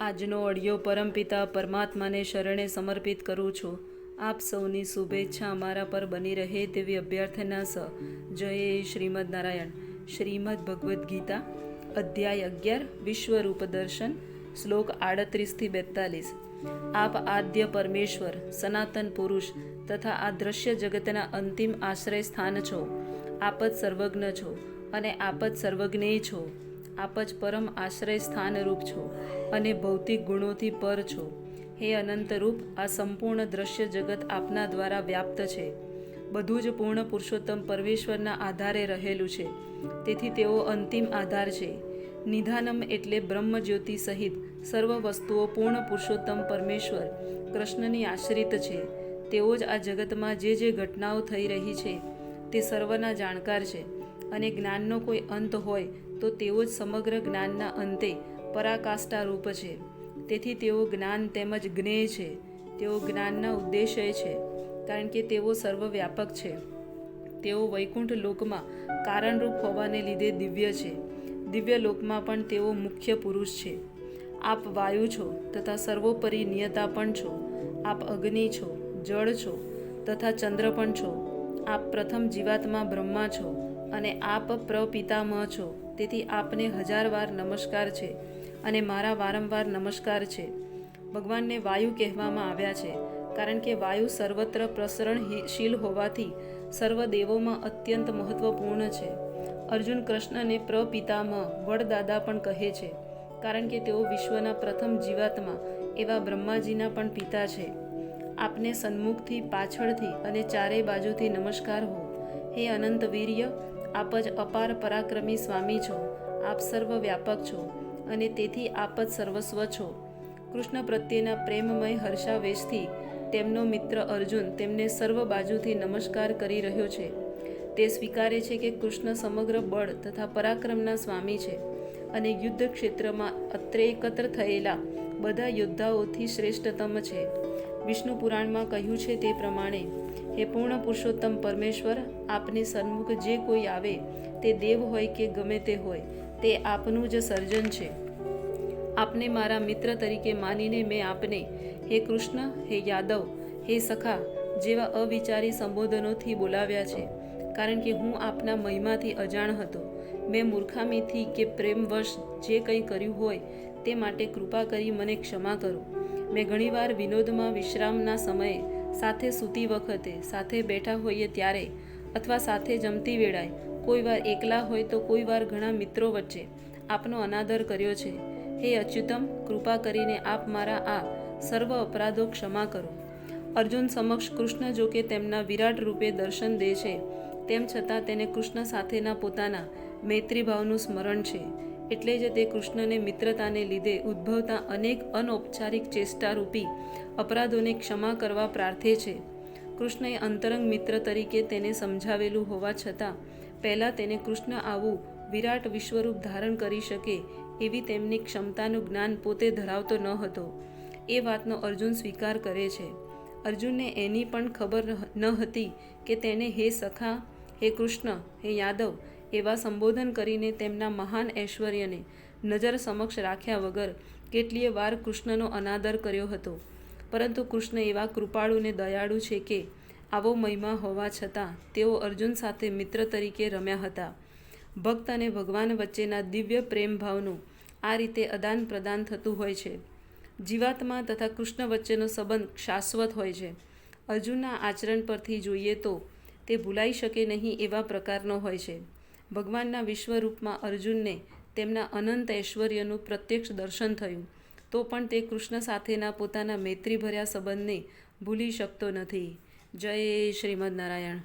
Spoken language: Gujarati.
આજનો ઓડિયો પરમપિતા પરમાત્માને શરણે સમર્પિત કરું છું. આપ સૌની શુભેચ્છા અમારા પર બની રહે તેવી અભ્યર્થના સ. જય શ્રીમદ નારાયણ. શ્રીમદ ભગવદ્ ગીતા, અધ્યાય અગિયાર, વિશ્વરૂપ દર્શન, શ્લોક આડત્રીસથી બેતાલીસ. આપ આદ્ય પરમેશ્વર, સનાતન પુરુષ તથા આ દ્રશ્ય જગતના અંતિમ આશ્રય સ્થાન છો. આપ જ સર્વજ્ઞ છો અને આપ જ છો. આપ જ પરમ આશ્રય સ્થાનરૂપ છો અને ભૌતિક ગુણોથી પર છો. હે અનંતરૂપ, આ સંપૂર્ણ દ્રશ્ય જગત આપના દ્વારા વ્યાપ્ત છે. બધું જ પૂર્ણ પુરુષોત્તમ પરમેશ્વરના આધારે રહેલું છે. તેથી તેઓ અંતિમ આધાર છે. નિધાનમ એટલે બ્રહ્મ જ્યોતિ સહિત સર્વ વસ્તુઓ પૂર્ણ પુરુષોત્તમ પરમેશ્વર, કૃષ્ણની આશ્રિત છે. તેઓ જ આ જગતમાં જે જે ઘટનાઓ થઈ રહી છે, તે સર્વના જાણકાર છે. અને જ્ઞાનનો કોઈ અંત હોય તો તેઓ જ સમગ્ર જ્ઞાનના અંતે પરાકાષ્ઠા રૂપ છે. તેથી તેઓ જ્ઞાન તેમજ જ્ઞેય છે. તેઓ જ્ઞાનના ઉદ્દેશ્ય છે, કારણ કે તેઓ સર્વવ્યાપક છે. તેઓ વૈકુંઠ લોકમાં કારણરૂપ હોવાને લીધે દિવ્ય છે. દિવ્ય લોકમાં પણ તેઓ મુખ્ય પુરુષ છે. આપ વાયુ છો તથા સર્વોપરી નિયતા પણ છો. આપ અગ્નિ છો, જળ છો તથા ચંદ્ર પણ છો. આપ પ્રથમ જીવાત્મા બ્રહ્મા છો. અને આપ પ્રપિતામહ છો. તેથી આપને હજાર વાર નમસ્કાર છે અને મારા વારંવાર નમસ્કાર છે. ભગવાનને વાયુ કહેવામાં આવ્યા છે, કારણ કે વાયુ સર્વત્ર પ્રસરણશીલ હોવાથી સર્વ દેવોમાં અત્યંત મહત્વપૂર્ણ છે. અર્જુન કૃષ્ણને પ્રપિતામહ, વડદાદા પણ કહે છે, કારણ કે તેઓ વિશ્વના પ્રથમ જીવાત્મા એવા બ્રહ્માજીના પણ પિતા છે. આપને સન્મુખથી પાછળથી અને ચારેય બાજુથી નમસ્કાર હો. હે અનંત વીર્ય આપ જ અપાર પરાક્રમી સ્વામી છો. આપ સર્વ વ્યાપક છો અને તેથી આપ જ સર્વસ્વ છો. કૃષ્ણ પ્રત્યેના પ્રેમમય હર્ષાવેશથી તેમનો મિત્ર અર્જુન તેમને સર્વ બાજુથી નમસ્કાર કરી રહ્યો છે. તે સ્વીકારે છે કે કૃષ્ણ સમગ્ર બળ તથા પરાક્રમના સ્વામી છે અને યુદ્ધ ક્ષેત્રમાં અત્રે એકત્ર થયેલા બધા યોદ્ધાઓથી શ્રેષ્ઠતમ છે. વિષ્ણુ પુરાણમાં કહ્યું છે તે પ્રમાણે, હે પૂર્ણ પુરુષોત્તમ પરમેશ્વર, આપની સન્મુખ જે કોઈ આવે તે દેવ હોય કે ગમે તે હોય, તે આપનું જ સર્જન છે. આપને મારા મિત્ર તરીકે માનીને મેં આપને, હે કૃષ્ણ, હે યાદવ, હે સખા, જેવા અવિચારી સંબોધનોથી બોલાવ્યા છે. કારણ કે હું આપના મહિમાથી અજાણ હતો. મેં મૂર્ખામીથી કે પ્રેમવશ જે કંઈ કર્યું હોય તે માટે કૃપા કરી મને ક્ષમા કરો. મેં ઘણીવાર વિનોદમાં વિશ્રામના સમયે સાથે સૂતી વખતે સાથે બેઠા હોઈએ ત્યારે અથવા સાથે જમતી વેળાએ કોઈ વાર એકલા હોય તો કોઈ વાર ઘણા મિત્રો વચ્ચે આપનો અનાદર કર્યો છે. હે અચ્યુતમ, કૃપા કરીને આપ મારા આ સર્વ અપરાધો ક્ષમા કરો. અર્જુન સમક્ષ કૃષ્ણ જો કે તેમના વિરાટ રૂપે દર્શન દે છે, તેમ છતાં તેને કૃષ્ણ સાથેના પોતાના મૈત્રીભાવનું સ્મરણ છે. એટલે જ તે કૃષ્ણને મિત્રતાને લીધે ઉદ્ભવતા અનેક અનૌપચારિક ચેષ્ટારૂપી અપરાધોને ક્ષમા કરવા પ્રાર્થે છે. કૃષ્ણએ અંતરંગ મિત્ર તરીકે તેને સમજાવેલું હોવા છતાં, પહેલાં તેને કૃષ્ણ આવું વિરાટ વિશ્વરૂપ ધારણ કરી શકે એવી તેમની ક્ષમતાનું જ્ઞાન પોતે ધરાવતો ન હતો. એ વાતનો અર્જુન સ્વીકાર કરે છે. અર્જુનને એની પણ ખબર ન હતી કે તેને હે સખા, હે કૃષ્ણ, હે યાદવ એવા સંબોધન કરીને તેમના મહાન ઐશ્વર્યને નજર સમક્ષ રાખ્યા વગર કેટલીય વાર કૃષ્ણનો અનાદર કર્યો હતો. પરંતુ કૃષ્ણ એવા કૃપાળુને દયાળુ છે કે આવો મહિમા હોવા છતાં તેઓ અર્જુન સાથે મિત્ર તરીકે રમ્યા હતા. ભક્ત અને ભગવાન વચ્ચેના દિવ્ય પ્રેમ ભાવનું આ રીતે અદાન પ્રદાન થતું હોય છે. જીવાત્મા તથા કૃષ્ણ વચ્ચેનો સંબંધ શાશ્વત હોય છે. અર્જુનના આચરણ પરથી જોઈએ તો તે ભૂલાઈ શકે નહીં એવા પ્રકારનો હોય છે. ભગવાનના વિશ્વરૂપમાં અર્જુનને તેમના અનંત ઐશ્વર્યનું પ્રત્યક્ષ દર્શન થયું. તો પણ તે કૃષ્ણ સાથેના પોતાના મૈત્રીભર્યા સંબંધને ભૂલી શકતો નથી. જય શ્રીમદ નારાયણ.